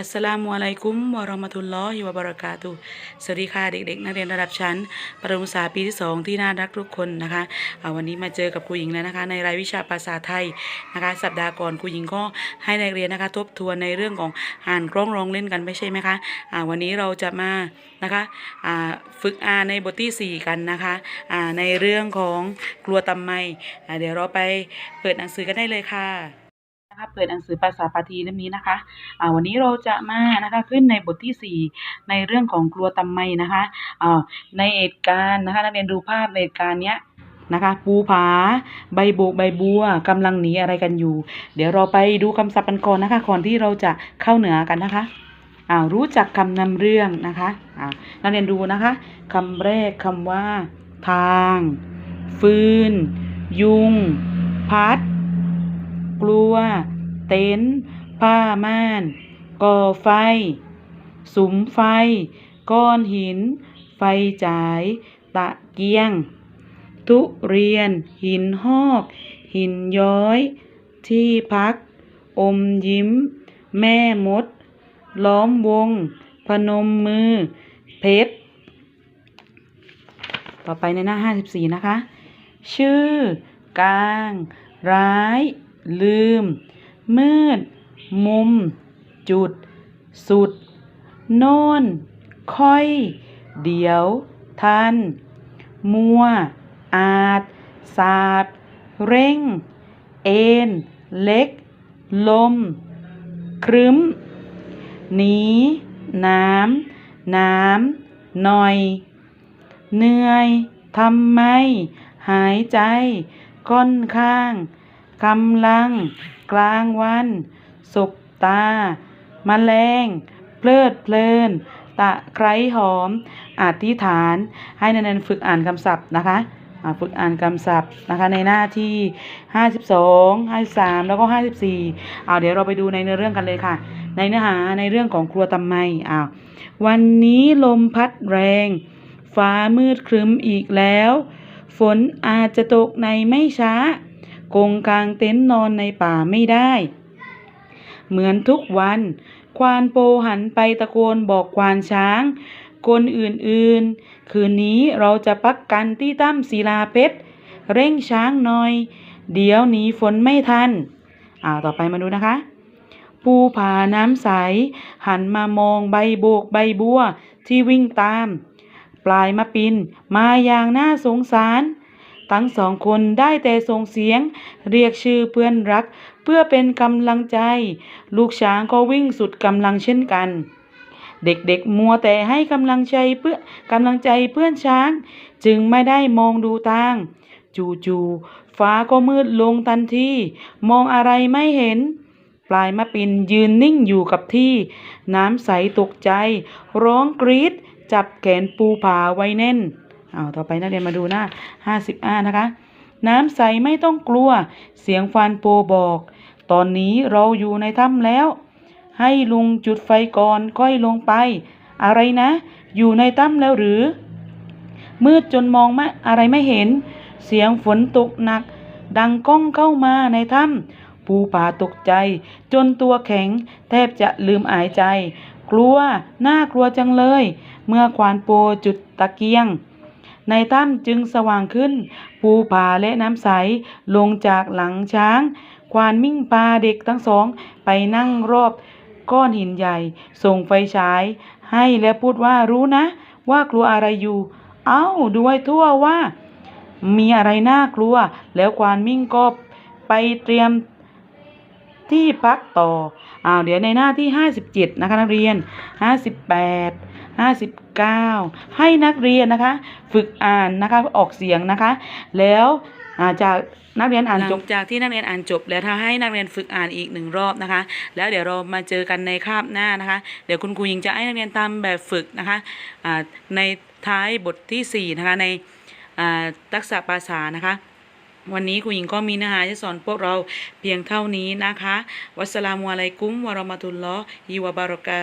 อัสสลามุอะลัยกุมวะราะมะตุลลอฮิวะบะเราะกาตุสวัสดีค่ะเด็กๆ นักเรียนระดับชั้น ประถมศึกษาปีที่ 2 ที่น่ารักทุกคนนะคะอ่าวันนี้มาเจอกับครูหญิงแล้วนะคะ ในรายวิชาภาษาไทยนะคะ สัปดาห์ก่อนครูหญิงก็ให้นักเรียนนะคะ ทบทวนในเรื่องของอ่านกล้องร้องเล่นกันไม่ใช่ไหมคะวันนี้เราจะมานะคะฝึกอ่านในบทที่ 4 กันนะคะในเรื่องของกลัวตำไมเดี๋ยวเราไปเปิดหนังสือกันได้เลยค่ะ นะคะเปิดหนังสือภาษาปาทีเล่มนี้นะคะอ่าวันนี้เราจะมานะคะขึ้นในบทที่ 4 ในเรื่องของกลัวตำไมนะคะอ่าในเหตุการณ์นะคะนักเรียนดูภาพเหตุการณ์เนี้ยนะคะปูผา ใบโบกใบบัวกำลังหนีอะไรกันอยู่ เดี๋ยวเราไปดูคำศัพท์กันก่อนนะคะก่อนที่เราจะเข้าเหนือกันนะคะอ่ารู้จักคำนำเรื่องนะคะอ่านักเรียนดูนะคะคำแรกคำว่า ทาง ฟืน ยุง พัด กลัว เต็นท์ผ้าม่าน ก่อไฟ สุมไฟ ก้อนหิน ไฟฉาย ตะเกียง ทุเรียน หินหอก หินย้อย ที่พัก อมยิ้ม แม่มด ล้อมวง พนมมือ เพชร ต่อไปในหน้า 54 นะคะ ชื่อกลาง ร้าย ลืม มืด มุม จุด สุด โน่น ค่อย เดี๋ยว ทัน มัว อาจสาดเร่ง เอ็น เล็ก ลม ครึ้ม หนี น้ำ น้ำ หน่อย เหนื่อย ทำไม หายใจ ค่อนข้าง กำลัง กลางวัน สบตา มแมลง เพลิดเพลิน ตะไคร้หอม อธิษฐาน ให้นักเรียนฝึกอ่านคำศัพท์นะคะฝึกอ่านคำศัพท์นะคะในหน้าที่ 52 53 แล้วก็ 54เอาเดี๋ยวเราไปดูในเนื้อเรื่องกันเลยค่ะ ในเนื้อหาในเรื่องของครัวตำไมอ้าววันนี้ลมพัดแรง ฟ้ามืดครึ้มอีกแล้ว ฝนอาจจะตกในไม่ช้า คงกางเต็นท์นอนในป่าไม่ได้ เหมือนทุกวัน ควานโปหันไปตะโกนบอกควานช้าง คนอื่นๆ คืนนี้เราจะพักกันที่ถ้ำศิลาเพชรเร่งช้างหน่อย เดี๋ยวหนีฝนไม่ทันอ่าต่อไปมาดูนะคะภูผาน้ำใส หันมามองใบโบกใบบัวที่วิ่งตาม ปลายมะปินมาอย่างน่าสงสาร ทั้งสองคนได้แต่ส่งเสียง เรียกชื่อเพื่อนรัก เพื่อเป็นกำลังใจ ลูกช้างก็วิ่งสุดกำลังเช่นกัน เด็กๆมัวแต่ให้กำลังใจเพื่อกำลังใจเพื่อนช้าง จึงไม่ได้มองดูทางจู่ๆฟ้าก็มืดลงทันทีมองอะไรไม่เห็น ปลายมะปินยืนนิ่งอยู่กับที่ น้ำใสตกใจ ร้องกรีดจับแขนปูผาไว้แน่น เอาต่อไปนักเรียนมาดูหน้าห้าสิบห้านะคะ น้ำใสไม่ต้องกลัว เสียงฟานโปบอก ตอนนี้เราอยู่ในถ้ำแล้ว ให้ลุงจุดไฟก่อนค่อยลงไป อะไรนะ อยู่ในถ้ำแล้วหรือ มืดจนมองไม่อะไรไม่เห็น เสียงฝนตกหนัก ดังก้องเข้ามาในถ้ำปูผาตกใจ จนตัวแข็ง แทบจะลืมหายใจ กลัว น่ากลัวจังเลย เมื่อควานโปจุดตะเกียง ในถ้ำจึงสว่างขึ้น ภูผาและน้ำใสลงจากหลังช้าง ควานมิ่งปลาเด็กทั้งสอง ไปนั่งรอบก้อนหินใหญ่ ส่งไฟฉาย ให้และพูดว่ารู้นะ ว่ากลัวอะไรอยู่ เอ้าดูให้ทั่วว่า มีอะไรน่ากลัว แล้วควานมิ่งก็ไปเตรียม ที่พักต่ออ้าวเดี๋ยวในหน้าที่ 57 นะคะนักเรียน 58 59 ให้นักเรียนนะคะ ฝึกอ่านนะคะออกเสียงนะคะ แล้วาจากนักเรียนอ่านจบจากที่นักเรียนอ่านจบ แล้วถ้าให้นักเรียนฝึกอ่านอีกหนึ่งรอบนะคะ แล้วเดี๋ยวเรามาเจอกันในคาบหน้านะคะ เดี๋ยวคุณครูยิงจะให้นักเรียนตามแบบฝึกนะคะในท้ายบทที่สี่นะคะในทักษะภาษานะคะ วันนี้คุณหญิงก็มีเนื้อหาจะสอนพวกเราเพียงเท่านี้นะคะ วัสลามุอะลัยกุมวะราะมะตุลลอฮิวะบารอกา